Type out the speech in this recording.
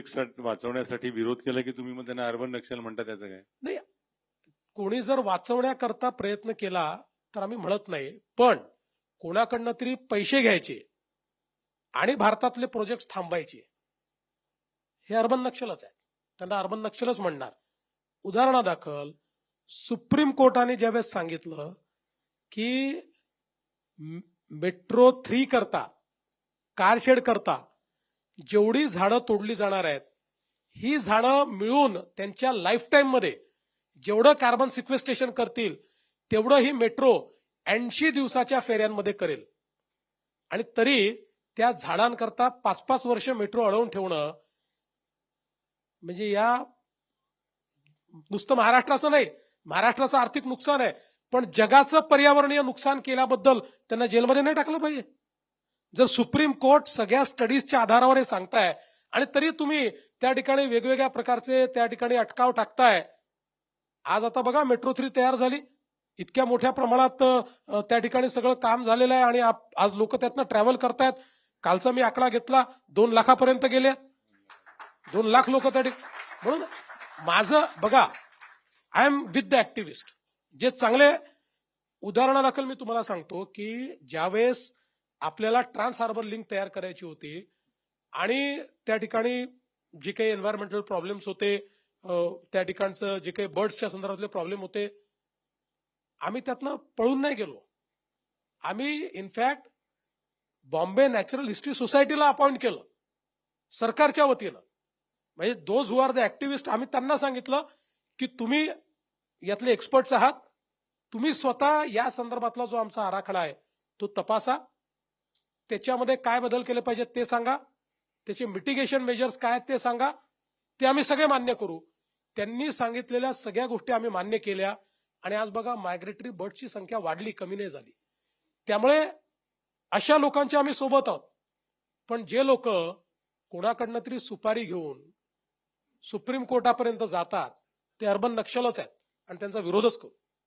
Project वाचवण्यासाठी विरोध केला की तुम्ही मग त्यांना अर्बन नक्षल म्हणता त्याचं काय? नाही कोणी जर वाचवण्याकरता प्रयत्न केला तर आम्ही म्हणत नाही. पण कोणाकडनं तरी पैसे घ्यायचे आणि भारतातले प्रोजेक्ट थांबायचे. हे अर्बन नक्षलच आहे त्यांना अर्बन नक्षलच म्हणणार. उदाहरणादाखल सुप्रीम कोर्टाने ज्यावेळेस सांगितलं की मेट्रो थ्री करता कारशेड करता जेवढी झाडं तोडली जाणार आहेत ही झाडं मिळून त्यांच्या लाईफमध्ये जेवढं कार्बन सिक्वेस्टेशन करतील तेवढं ही मेट्रो ऐंशी दिवसाच्या फेऱ्यांमध्ये करेल. आणि तरी त्या झाडांकरता पाच पाच वर्ष मेट्रो अडवून ठेवणं म्हणजे या नुसतं महाराष्ट्राचं नाही महाराष्ट्राचं आर्थिक नुकसान आहे पण जगाचं पर्यावरणीय नुकसान केल्याबद्दल त्यांना जेलमध्ये नाही टाकलं पाहिजे. जर सुप्रीम कोर्ट सगळ्या स्टडीजच्या आधारावर हे सांगताय आणि तरी तुम्ही त्या ठिकाणी वेगवेगळ्या प्रकारचे त्या ठिकाणी अटकाव टाकताय आज आता बघा मेट्रो थ्री तयार झाली. इतक्या मोठ्या प्रमाणात त्या ठिकाणी सगळं काम झालेलं आहे आणि आज लोक त्यातनं ट्रॅव्हल करतायत. कालचा मी आकडा घेतला दोन लाखापर्यंत गेले. दोन लाख लोक त्या ठिकाणी म्हणून माझं बघा I am with the activist जे चांगले उदाहरणादाखल मी तुम्हाला सांगतो की ज्यावेळेस आपल्याला ट्रान्स हार्बर लिंक तयार करायची होती. आणि त्या ठिकाणी जे काही एन्व्हायरमेंटल प्रॉब्लेम्स होते त्या ठिकाणचं जे काही बर्ड्सच्या संदर्भातले प्रॉब्लेम होते आम्ही त्यातनं पळून नाही गेलो. आम्ही in fact Bombay natural history सोसायटीला अपॉइंट केलं. सरकारच्या वतीनं. म्हणजे those who are the activist आम्ही त्यांना सांगितलं की तुम्ही यातले एक्सपर्ट्स आहात. तुम्ही स्वतः या संदर्भातला जो आमचा आराखडा आहे तो तपासा. त्याच्यामध्ये काय बदल केले पाहिजेत ते सांगा. त्याचे मिटिगेशन मेजर्स काय आहेत ते सांगा. ते आम्ही सगळे मान्य करू. त्यांनी सांगितलेल्या सगळ्या गोष्टी आम्ही मान्य केल्या. आणि आज बघा मायग्रेटरी बर्डची संख्या वाढली कमी नाही झाली. त्यामुळे अशा लोकांच्या आम्ही सोबत आहोत. पण जे लोक कोणाकडनं तरी सुपारी घेऊन सुप्रीम कोर्टापर्यंत जातात ते अर्बन नक्षलच आहेत. आणि त्यांचा विरोधच करू.